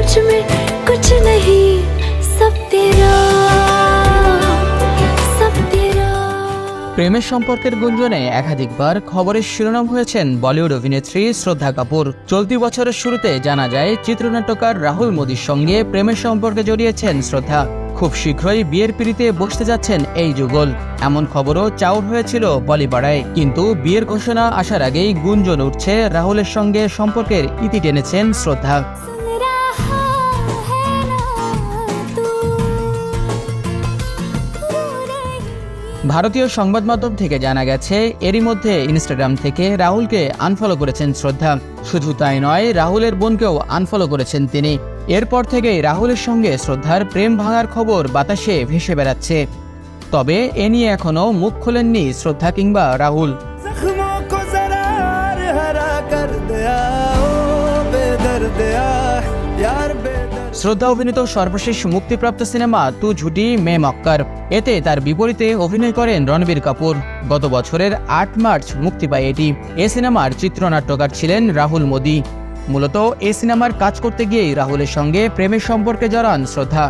मुझ में कुछ नहीं सब तेरा सब तेरा প্রেমের সম্পর্কের গুঞ্জনে একাধিকবার খবরের শিরোনাম হয়েছেন বলিউড অভিনেত্রী শ্রদ্ধা কাপুর চলতি বছরের শুরুতে জানা যায় চিত্রনাট্যকার রাহুল মোদির সঙ্গে প্রেমের সম্পর্কে জড়িয়েছেন শ্রদ্ধা খুব শীঘ্রই বিয়ের পিড়িতে বসতে যাচ্ছেন এই যুগল এমন খবরও চাউর হয়েছিল বলিপাড়ায় কিন্তু বিয়ের ঘোষণা আসার আগেই গুঞ্জন উঠছে রাহুলের সঙ্গে সম্পর্কের ইতি টেনেছেন শ্রদ্ধা ভারতীয় সংবাদ মাধ্যম থেকে জানা গেছে, এরই মধ্যে ইনস্টাগ্রাম থেকে রাহুলকে আনফলো করেছেন শ্রদ্ধা। শুধু তাই নয়, রাহুলের বোনকেও আনফলো করেছেন তিনি। এরপর থেকেই রাহুলের সঙ্গে শ্রদ্ধার প্রেম ভাঙার খবর বাতাসে ভেসে বেড়াচ্ছে। তবে এ নিয়ে এখনও মুখ খোলেননি শ্রদ্ধা কিংবা রাহুল। শ্রদ্ধা অভিনীত সর্বশেষ মুক্তিপ্রাপ্ত সিনেমা তু ঝুটি মে মক্কার। এতে তার বিপরীতে অভিনয় করেন রণবীর কাপুর। গত বছরের আট মার্চ মুক্তি পায় এটি। এ সিনেমার চিত্রনাট্যকার ছিলেন রাহুল মোদী। মূলত এ সিনেমার কাজ করতে গিয়েই রাহুলের সঙ্গে প্রেমের সম্পর্কে জড়ান শ্রদ্ধা।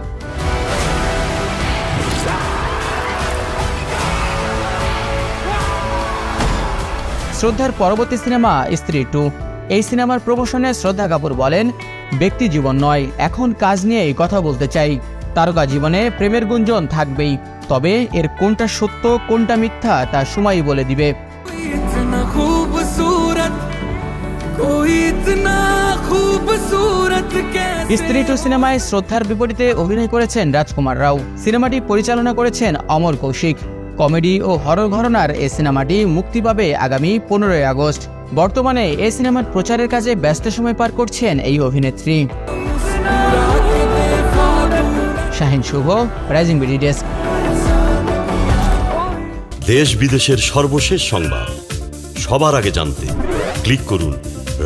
শ্রদ্ধার পরবর্তী সিনেমা স্ত্রী টু। এই সিনেমার প্রমোশনে শ্রদ্ধা কাপুর বলেন ব্যক্তি জীবন নয়। এখন কাজ নিয়ে এই কথা বলতে চাই। তারকা জীবনে প্রেমের গুঞ্জন থাকবেই। তবে এর কোনটা সত্য কোনটা মিথ্যা তা সময়ই বলে দিবে। স্ত্রী টু সিনেমায় শ্রদ্ধার বিপরীতে অভিনয় করেছেন রাজকুমার রাও। সিনেমাটি পরিচালনা করেছেন অমর কৌশিক। কমেডি ও হরর ঘরনার এই সিনেমাটি মুক্তি পাবে আগামী পনেরোই আগস্ট। বর্তমানে এই সিনেমার প্রচারের কাজে ব্যস্ত সময় পার করছেন এই অভিনেত্রী। Shahin Shuvo, rising BD desk. দেশ বিদেশের সর্বশেষ সংবাদ। সবার আগে জানতে ক্লিক করুন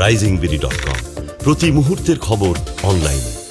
রাইজিং বিডি ডট কম। প্রতি মুহূর্তের খবর অনলাইনে।